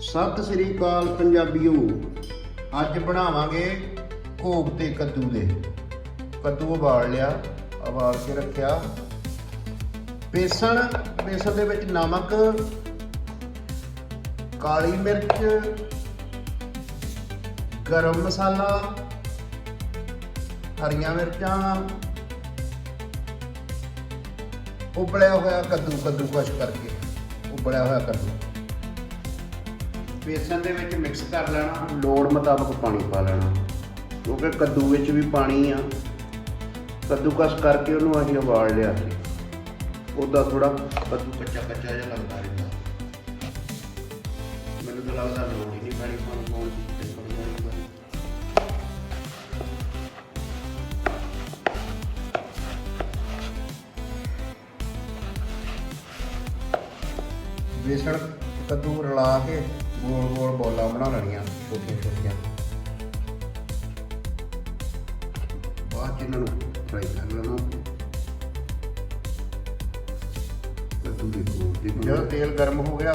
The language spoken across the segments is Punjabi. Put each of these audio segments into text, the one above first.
ਸਤਿ ਸ੍ਰੀ ਅਕਾਲ ਪੰਜਾਬੀਓ। ਅੱਜ ਬਣਾਵਾਂਗੇ ਭੋਗ ਤੇ ਕੱਦੂ ਦੇ। ਕੱਦੂ ਉਬਾਲ ਲਿਆ, ਉਬਾਲ ਕੇ ਰੱਖਿਆ। ਬੇਸਣ ਬੇਸਣ ਦੇ ਵਿੱਚ ਨਮਕ, ਕਾਲੀ ਮਿਰਚ, ਗਰਮ ਮਸਾਲਾ, ਹਰੀਆਂ ਮਿਰਚਾਂ, ਉਬਲਿਆ ਹੋਇਆ ਕੱਦੂ ਕੱਦੂ ਕਸ਼ ਕਰਕੇ। ਉਬਲਿਆ ਹੋਇਆ ਕੱਦੂ। ਬੇਸਣ ਦੇ ਵਿੱਚ ਮਿਕਸ ਕਰ ਲੈਣਾ, ਲੋੜ ਮੁਤਾਬਕ ਪਾਣੀ ਪਾ ਲੈਣਾ। ਕਿਉਂਕਿ ਕੱਦੂ ਵਿੱਚ ਵੀ ਪਾਣੀ ਆ। ਕੱਦੂਕਸ ਕਰਕੇ ਉਹਨੂੰ ਅਸੀਂ ਉਬਾਲ ਲਿਆ ਸੀ। ਉਹਦਾ ਥੋੜਾ ਕੱਦੂ ਕੱਚਾ ਕੱਚਾ ਜਿਹਾ ਲੱਗਦਾ ਰਹਿੰਦਾ। ਮੈਨੂੰ ਤਾਂ ਲੱਗਦਾ ਲੋੜ ਹੀ ਨਹੀਂ ਪੈਣੀ ਪਾਣੀ ਪਾਉਣ ਦੀ ਬੇਸਣ ਕੱਦੂ ਰਲਾ ਕੇ ਗੋਲ ਗੋਲ ਬੋਲਾਂ ਬਣਾ ਲੈਣੀਆਂ, ਛੋਟੀਆਂ ਛੋਟੀਆਂ। ਬਾਅਦ 'ਚ ਇਹਨਾਂ ਨੂੰ ਫਰਾਈ ਕਰ ਲੈਣਾ। ਕੱਦੂ ਦੇ ਗੋਲ ਜਦੋਂ ਤੇਲ ਗਰਮ ਹੋ ਗਿਆ,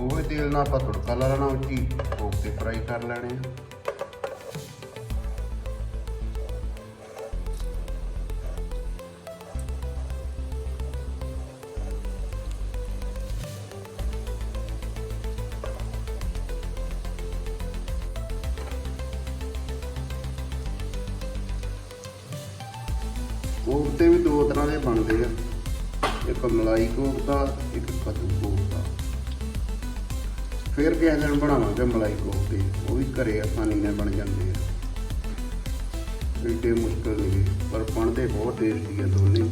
ਉਹ ਤੇਲ ਨਾਲ ਆਪਾਂ ਤੜਕਾ ਲਾ ਲੈਣਾ ਉੱਚੀ। ਕੋਕ ਤੇ ਫਰਾਈ ਕਰ ਲੈਣੇ ਆ। ਕੋਫਤੇ ਵੀ ਦੋ ਤਰ੍ਹਾਂ ਦੇ ਬਣਦੇ ਆ। ਇੱਕ ਮਲਾਈ ਕੋਫਤਾ, ਇੱਕ ਕੱਦੂ ਕੋਫਤਾ। ਫਿਰ ਕਿਸੇ ਦਿਨ ਬਣਾਵਾਂਗੇ ਮਲਾਈ ਕੋਫਤੇ? ਉਹ ਵੀ ਘਰੇ ਆਸਾਨੀ ਨਾਲ ਬਣ ਜਾਂਦੇ ਆ। ਏਡੇ ਮੁਸ਼ਕਲ ਨਹੀਂ, ਪਰ ਬਣਦੇ ਬਹੁਤ ਟੇਸਟੀ ਆ ਦੋਨੇ।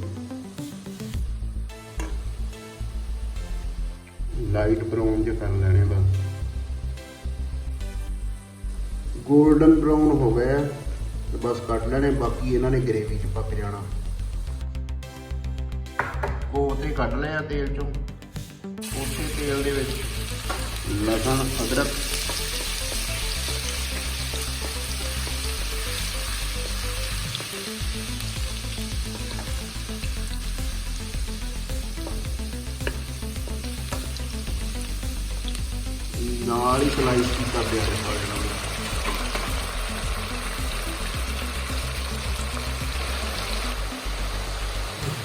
ਲਾਈਟ ਬਰਾਊਨ ਜਿਹਾ ਕਰ ਲੈਣੇ ਬਸ। 골ਡਨ ਬਰਾਊਨ ਹੋ ਗਏ ਤੇ ਬਸ ਕੱਟ ਲੈਣੇ, ਬਾਕੀ ਇਹਨਾਂ ਨੇ ਗ੍ਰੇਵੀ 'ਚ ਪੱਕ ਜਾਣਾ। ਕੋਤੇ ਕੱਢ ਲਿਆ ਤੇਲ 'ਚੋਂ। ਉਸੇ ਤੇਲ ਦੇ ਵਿੱਚ। ਲਸਣ, ਅਦਰਕ। ਨਾਲ ਹੀ ਸਲਾਈਸ ਕੀਤਾ ਪਿਆਜ਼ ਪਾ ਦੇਣਾ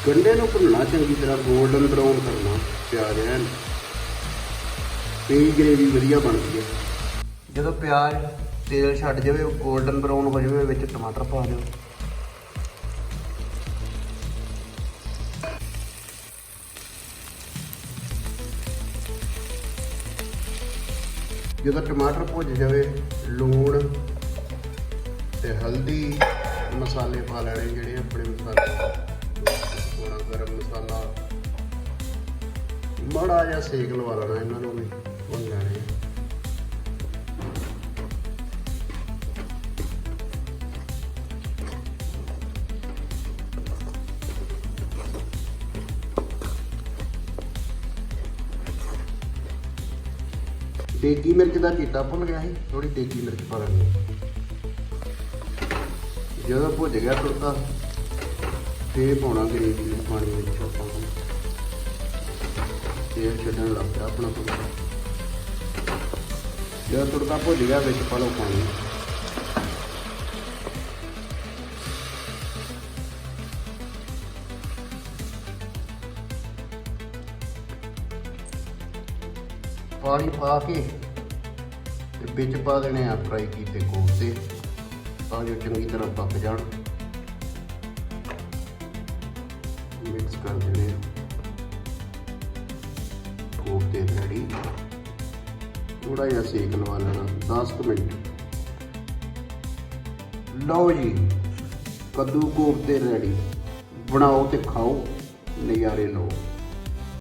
ਗੰਡੇ ਨੂੰ ਭੁੰਨਣਾ ਚੰਗੀ ਤਰ੍ਹਾਂ 골ਡਨ ਬਰਾਊਨ ਕਰਨਾ, ਪਿਆਜ਼ ਐਨ। ਤੇਲ ਗ੍ਰੇਵੀ ਵਧੀਆ ਬਣਦੀ ਹੈ ਜਦੋਂ ਪਿਆਜ਼, ਤੇਲ ਛੱਡ ਜਾਵੇ 골ਡਨ ਬਰਾਊਨ ਹੋ ਜਾਵੇ, ਵਿੱਚ ਟਮਾਟਰ ਪਾ ਦਿਓ। ਜਦੋਂ ਟਮਾਟਰ ਭੁੱਜ ਜਾਵੇ, ਲੂਣ ਤੇ ਹਲਦੀ, ਮਸਾਲੇ ਪਾ ਲੈਣੇ ਜਿਹੜੇ ਆਪਣੇ ਮਸਾਲੇ। ਥੋੜਾ ਗਰਮ ਮਸਾਲਾ ਮਾੜਾ ਜਿਹਾ ਸੇਕ ਲਵਾ ਲੈਣਾ ਇਹਨਾਂ ਨੂੰ ਵੀ ਭੁੰਨ ਲੈਣੇ ਦੇਗੀ ਮਿਰਚ ਦਾ ਚੀਤਾ ਭੁੰਨ ਗਿਆ ਸੀ ਥੋੜੀ ਦੇਗੀ ਮਿਰਚ ਪਾ ਲੈਣੀ ਜਦੋਂ ਭੁੱਜ ਗਿਆ ਤੁਰਤਾ ਤੇ ਪਾਉਣਾ ਗਰੇਵੀ ਨੂੰ ਪਾਣੀ ਵਿੱਚ ਆਪਾਂ ਤੇਲ ਛੱਡਣ ਲੱਗ ਪਿਆ ਆਪਣਾ ਤੁਰਤਾ ਜਦੋਂ ਤੁਰਤਾ ਭੁੱਜ ਗਿਆ ਵਿੱਚ ਪਾ ਲਓ ਪਾਣੀ। ਪਾਣੀ ਪਾ ਕੇ ਤੇ ਵਿੱਚ ਪਾ ਦੇਣੇ ਆ ਫਰਾਈ ਕੀਤੇ ਕੋਫਤੇ, ਤਾਂ ਜੋ ਚੰਗੀ ਤਰ੍ਹਾਂ ਪੱਕ ਜਾਣ। ਮਿਕਸ ਕਰ ਦੇਣੇ ਕੋਫਤੇ ਰੈਡੀ। ਥੋੜਾ ਜਿਹਾ ਸੇਕ ਲਵਾ ਲੈਣਾ 10 ਮਿੰਟ। ਲਓ ਜੀ, ਕੱਦੂ ਕੋਫਤੇ ਰੈਡੀ। ਬਣਾਓ ਤੇ ਖਾਓ, ਨਜ਼ਾਰੇ ਲਓ।